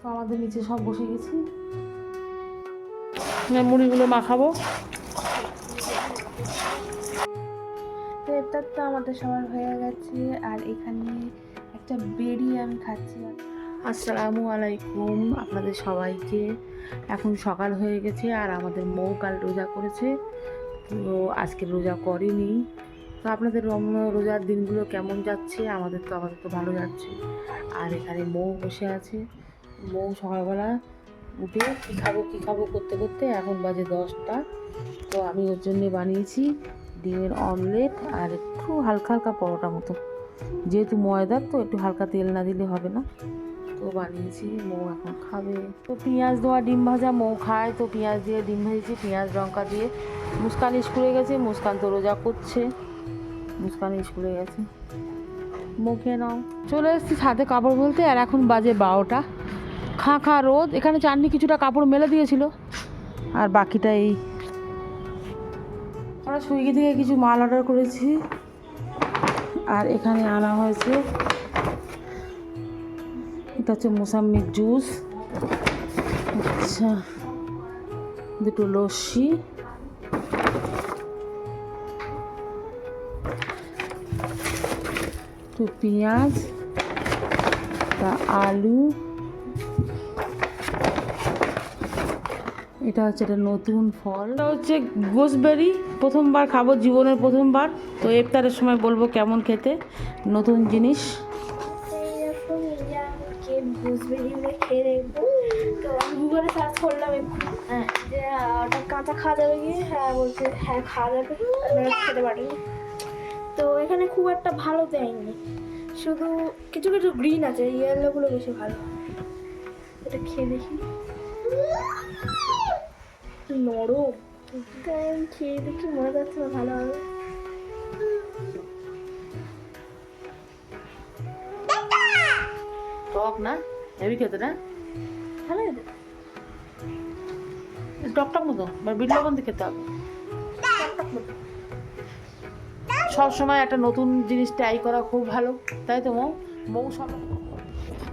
তো আমাদের নিচে সব বসে গেছি। মুড়িগুলো মাখাবো। তো এটা তো আমাদের সবার হয়ে গেছে আর এখানে একটা বেরি আমি খাচ্ছি। আসসালামু আলাইকুম আপনাদের সবাইকে। এখন সকাল হয়ে গেছে আর আমাদের মৌ কাল রোজা করেছে তো আজকে রোজা করেনি। তো আপনাদের রোজার দিনগুলো কেমন যাচ্ছে? আমাদের তো আমাদের তো ভালো যাচ্ছে। আর এখানে মৌ বসে আছে। মৌ সকালবেলা উঠে কী খাব কী খাব করতে করতে এখন বাজে দশটা। তো আমি ওর জন্যে বানিয়েছি ডিমের অমলেট আর একটু হালকা হালকা পরোটা মতো। যেহেতু ময়দার, তো একটু হালকা তেল না দিলে হবে না। তো বানিয়েছি, মৌ এখন খাবে। তো পেঁয়াজ দেওয়া ডিম ভাজা, মৌ খায়। তো পেঁয়াজ দিয়ে ডিম ভেজেছি, পেঁয়াজ লঙ্কা দিয়ে। মুস্কান স্কুলে গেছে, মুস্কান তো রোজা করছে। মুস্কান স্কুলে গেছে। মুখে নাও। চলে এসেছি ছাদে কাপড় বলতে, আর এখন বাজে বারোটা। খা খা রোদ এখানে চাননি কিছুটা কাপড় মেলে দিয়েছিল। আর বাকিটা এই আমরা সুইগি থেকে কিছু মাল অর্ডার করেছি। আর এখানে আনা হয়েছে এটা হচ্ছে মোসাম্মির জুস। আচ্ছা দুটো লস্যি। একটু পেঁয়াজ তা আলু। এটা হচ্ছে একটা নতুন ফল। এটা হচ্ছে গোসবেরি প্রথমবার খাব, জীবনের প্রথমবার। তো ইফতারের সময় বলব কেমন খেতে, নতুন জিনিস। গুগলে করলাম হ্যাঁ যে, ওটা কাঁচা খাওয়া যাবে কি? হ্যাঁ বলছে হ্যাঁ খাওয়া যাবে। খেতে পারেন। তো এখানে খুব একটা ভালো দেয়নি। শুধু কিছু কিছু গ্রিন আছে ইয়েলোগুলো বেশি ভালো। এটা খেয়ে দেখি। নরম। খেয়ে দেখি মনে যাচ্ছে না ভালো হবে। টক না? হেভি খেতে না? ভালো হবে। টক টক মতো বা বিট লবণ খেতে হবে। সব সময় একটা নতুন জিনিস ট্রাই করা খুব ভালো। তাই তো মৌ? মৌ সব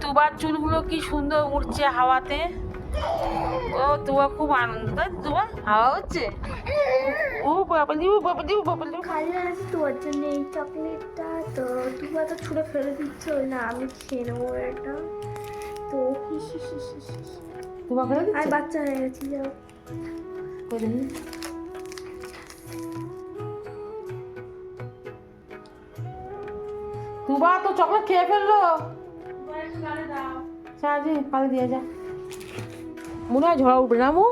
তুবার চুলগুলো কি সুন্দর উড়ছে হাওয়াতে। ও তুবা খুব আনন্দ। তাই তো তুবা হাওয়া হচ্ছে? ও বাবালি ও বাবালি ও বাবালি। কাজে আছে তোমার জন্য এই চকলেটটা। তো তুমি তো ছুঁড়ে ফেলে দিচ্ছ না আমি খেয়ে নেব এটা। তো। তুবা করে আর দিচ্ছে? বাচ্চা হয়ে গেছি যাও। কই তুবা তো চকলেট খেয়ে ফেলল। সাজি কালে দিয়ে যা। মনে হয় ঝড়া উঠবে না মু?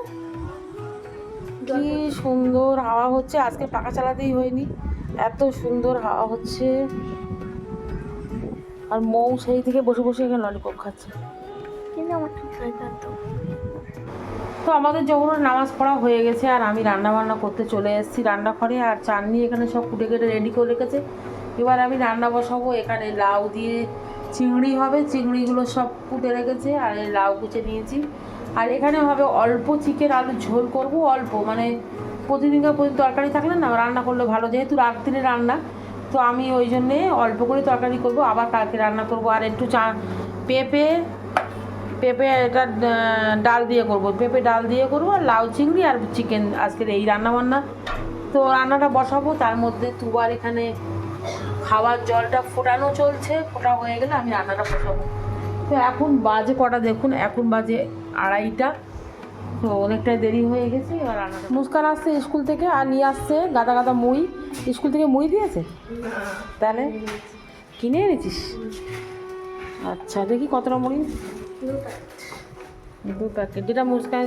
কি সুন্দর হাওয়া হচ্ছে আজকে পাখা চালাতেই হয়নি। এত সুন্দর হাওয়া হচ্ছে। আর মৌ সেই থেকে বসে বসে এখানে ললিপপ খাচ্ছে। কিন্তু আমার ঠিক তো তো আমাদের যখন নামাজ পড়া হয়ে গেছে আর আমি রান্না বান্না করতে চলে এসেছি রান্নাঘরে আর চাননি এখানে সব কুটে কেটে রেডি করে রেখেছে। এবার আমি রান্না বসাবো। এখানে লাউ দিয়ে চিংড়ি হবে। চিংড়িগুলো সব কুটে রেখেছে আর লাউ কুচে নিয়েছি। আর এখানে হবে অল্প চিকেন আলুর ঝোল করব। অল্প মানে প্রতিদিনকার প্রতিদিন তরকারি থাকলে না, রান্না করলে ভালো। যেহেতু রাত দিনে রান্না, তো আমি ওই জন্যে অল্প করে তরকারি করব। আবার কালকে রান্না করব। আর একটু চা, পেঁপে পেঁপে এটা ডাল দিয়ে করব। পেঁপে ডাল দিয়ে করব আর লাউ চিংড়ি আর চিকেন। আজকের এই রান্না বান্না তো রান্নাটা বসাবো। তার মধ্যে তুবার এখানে খাওয়ার জলটা ফোটানো চলছে, ফোটা হয়ে গেলে আমি রান্নাটা বসাবো। তো এখন বাজে কটা দেখুন, এখন বাজে আড়াইটা। তো অনেকটাই দেরি হয়ে গেছে, এবার রান্নাটা মুস্কান আসছে স্কুল থেকে আর নিয়ে আসছে গাদা গাদা মুড়ি। স্কুল থেকে মুড়ি দিয়েছে? তাহলে কিনে এনেছিস? আচ্ছা দেখি কতটা মুড়ি। দু প্যাকেট। যেটা মুস্কান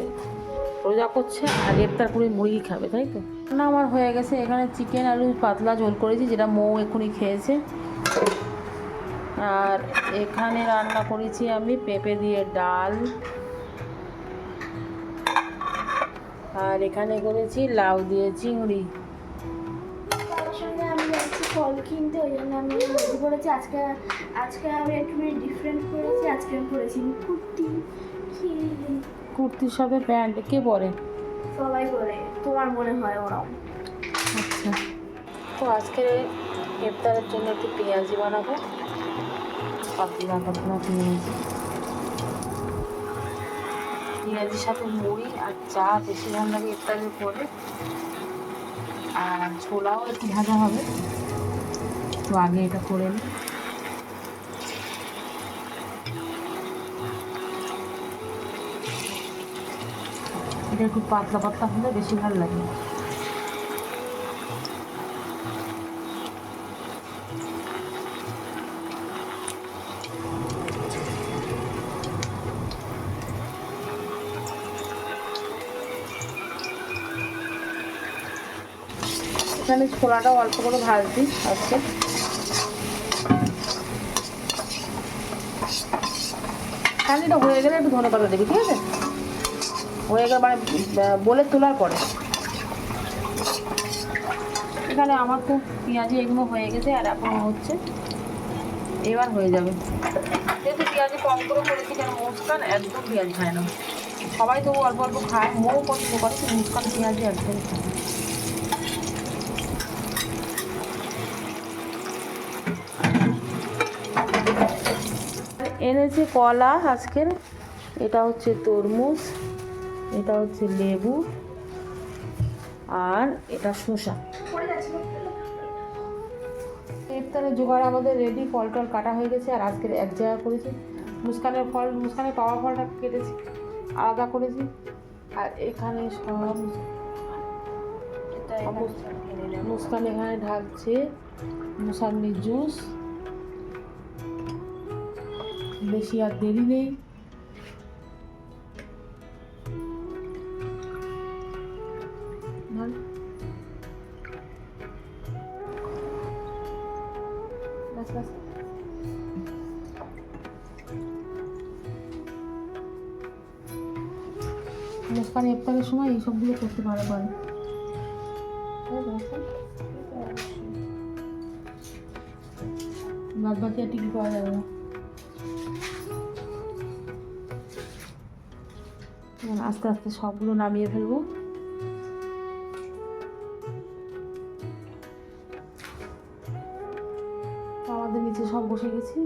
রোজা করছে, আর ইফতার করে মুরগি খাবে, তাই তো? না আমার হয়ে গেছে। এখানে চিকেন আলু পাতলা ঝোল করেছি যেটা মৌ এক্ষুনি খেয়েছে। আর এখানে রান্না করেছি আমি পেঁপে দিয়ে ডাল। আর এখানে করেছি লাউ দিয়ে চিংড়ি। ফল কিনতে ওই জন্য আমি রেডি করেছি। আজকে আজকে আমি একটু ডিফারেন্ট করেছি আজকে আমি করেছি কুর্তি। কি কুর্তির সাথে প্যান্ট কে পরে? সবাই করে তোমার মনে হয় ওরম আচ্ছা। তো আজকে ইফতারের জন্য একটু পেঁয়াজি বানাবো। পাতলা পাতলা পেঁয়াজি। পেঁয়াজির সাথে মুড়ি আর চা বেশি ভালো লাগে ইফতারের পরে। আর ছোলাও একটু ভাজা হবে। তো আগে এটা করে নিই। এটা একটু পাতলা পাতলা হলে বেশি ভালো লাগে। এখানে ছোলাটা অল্প করে ভাজছি আজকে। কালিটা হয়ে গেলে একটু ধনে পাতা দিবি, ঠিক আছে? হয়ে গেলে মানে বলে তোলার পরে। এখানে আমার তো পেঁয়াজি এগুলো হয়ে গেছে, আর এখন হচ্ছে এবার হয়ে যাবে। যেহেতু পেঁয়াজি কম করে করেছি কেন মুস্কান একদম পেঁয়াজ খায় না। সবাই তবু অল্প অল্প খায়, মৌ পছন্দ করে কিন্তু মুস্কান পেঁয়াজি একদম খায়। এনেছে কলা আজকের, এটা হচ্ছে তরমুজ। এটা হচ্ছে লেবু আর এটা শসা। ইফতারের জোগাড় আমাদের রেডি ফল টল কাটা হয়ে গেছে আর আজকের এক জায়গা করেছি। মুস্কানের ফল মুস্কানের পাওয়া ফলটা কেটেছি আলাদা করেছি। আর এখানে সব মুস্কান এখানে ঢাকছে মুসাম্বি জুস। বেশি আর দেরি নেই। মুস্কান ইফতারের সময় এই এইসবগুলো করতে পারে তাই বাদ বাকি আর টিকি পাওয়া যাবে না। আস্তে আস্তে সবগুলো নামিয়ে ফেলব। আমাদের নিচে সব বসে গেছি।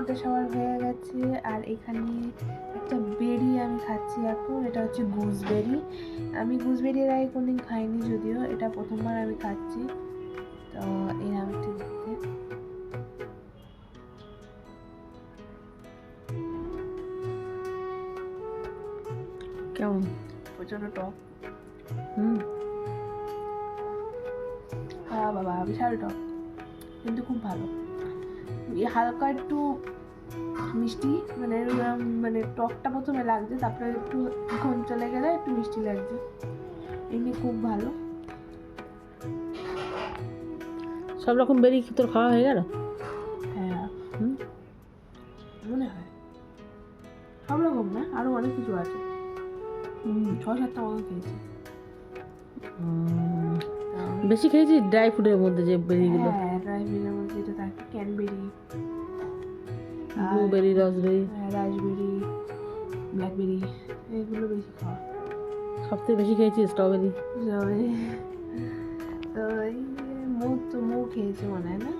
আমাদের সবার হয়ে গেছে। আর এখানে একটা বেরি আমি খাচ্ছি এখন এটা হচ্ছে গুজবেরি আমি গুজবেরি এর আগে কোনদিন খাইনি যদিও এটা প্রথমবার আমি খাচ্ছি। তো এই নামটি দেখতে কেমন? প্রচণ্ড টক। হুম। হ্যাঁ বাবা বিশাল টক। কিন্তু খুব ভালো। হালকা একটু মিষ্টি মানে মানে টকটা প্রথমে লাগছে তারপরে একটু ঘন চলে গেলে একটু মিষ্টি লাগছে। এমনি খুব ভালো। সব রকম বেরি কি তোর খাওয়া হয়ে গেল? হ্যাঁ। মনে হয়। সব রকম না আরও অনেক কিছু আছে। হুম। ছ সাতটা মতো খেয়েছি। বেশি খেয়েছি ড্রাই ফ্রুটের মধ্যে যে বেরিগুলো হ্যাঁ ব্লুবেরি রসবেরি রাজবেরি ব্ল্যাকবেরি এগুলো বেশি খাওয়া। সবথেকে বেশি খেয়েছি স্ট্রবেরি যাবে তো এই মৌ তো মৌ খেয়েছে মনে হয় না?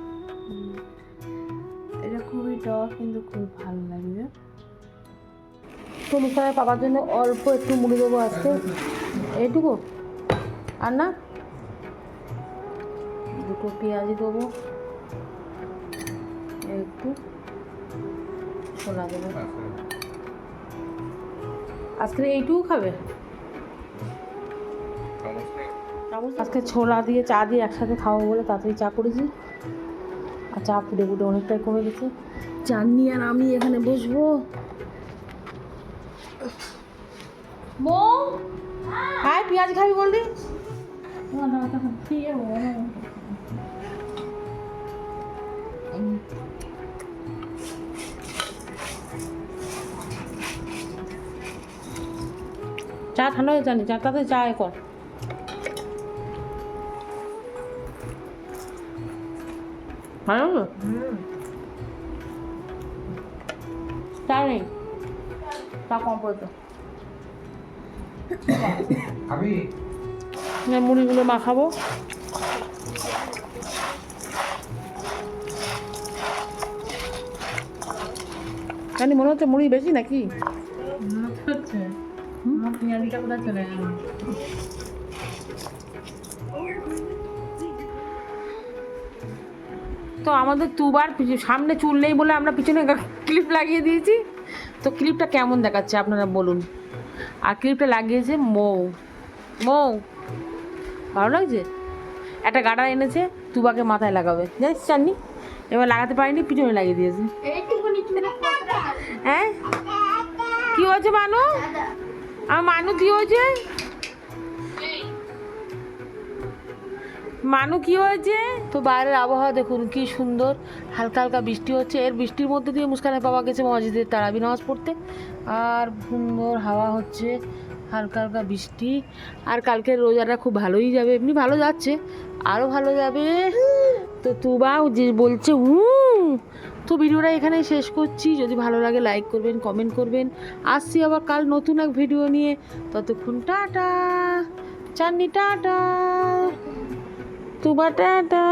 এটা খুবই টক কিন্তু খুব ভালো লাগবে তো মিশনের পাপার জন্য অল্প একটু মুড়ি দেবো আজকে। এইটুকু? আর না? দুটো পেঁয়াজি দেবো। একটু। ছোলা দেবো আজকে এইটুকু খাবে? আজকে ছোলা দিয়ে চা দিয়ে একসাথে খাব বলে তাড়াতাড়ি চা করেছি। আর চা ফুটে ফুটে অনেকটাই কমে গেছে। চাননি আর আমি এখানে বসবো। বউ হাই পেঁয়াজ খাবি বললি? চা ঠান্ডা হয়ে জানি চাটাতে চা এ কর। ভালো চা নেই। চা কম পড়তো খাবি? মুড়িগুলো মাখাবো। জানি মনে হচ্ছে মুড়ি বেশি নাকি? আমার পেঁয়াজিটা কোথায় চলে গেল তো আমাদের পিছু- সামনে চুল নেই বলে আমরা পিছনে ক্লিপ লাগিয়ে দিয়েছি। তো ক্লিপটা কেমন দেখাচ্ছে আপনারা বলুন। আর ক্লিপটা লাগিয়েছে মৌ। মৌ। ভালো লাগছে? একটা গাডার এনেছে তুবাকে মাথায় লাগাবে। জানিস চাননি? এবার লাগাতে পারিনি পিছনে লাগিয়ে দিয়েছে। হ্যাঁ? কি হয়েছে মানু আমার মানু কি হয়েছে? মানু কি হয়েছে? তো বাইরের আবহাওয়া দেখুন, কি সুন্দর। হালকা হালকা বৃষ্টি হচ্ছে। এর বৃষ্টির মধ্যে দিয়ে মুস্কানের বাবা গেছে মসজিদের তারাবি নামাজ পড়তে। আর সুন্দর হাওয়া হচ্ছে, হালকা হালকা বৃষ্টি। আর কালকের রোজাটা খুব ভালোই যাবে। এমনি ভালো যাচ্ছে আরও ভালো যাবে। তো তুবা যে বলছে হুম তো ভিডিওটা এখানেই শেষ করছি। যদি ভালো লাগে লাইক করবেন কমেন্ট করবেন। আসছি আবার কাল নতুন এক ভিডিও নিয়ে। ততক্ষণ টাটা। চাননি, টাটা। তুবা, টাটা।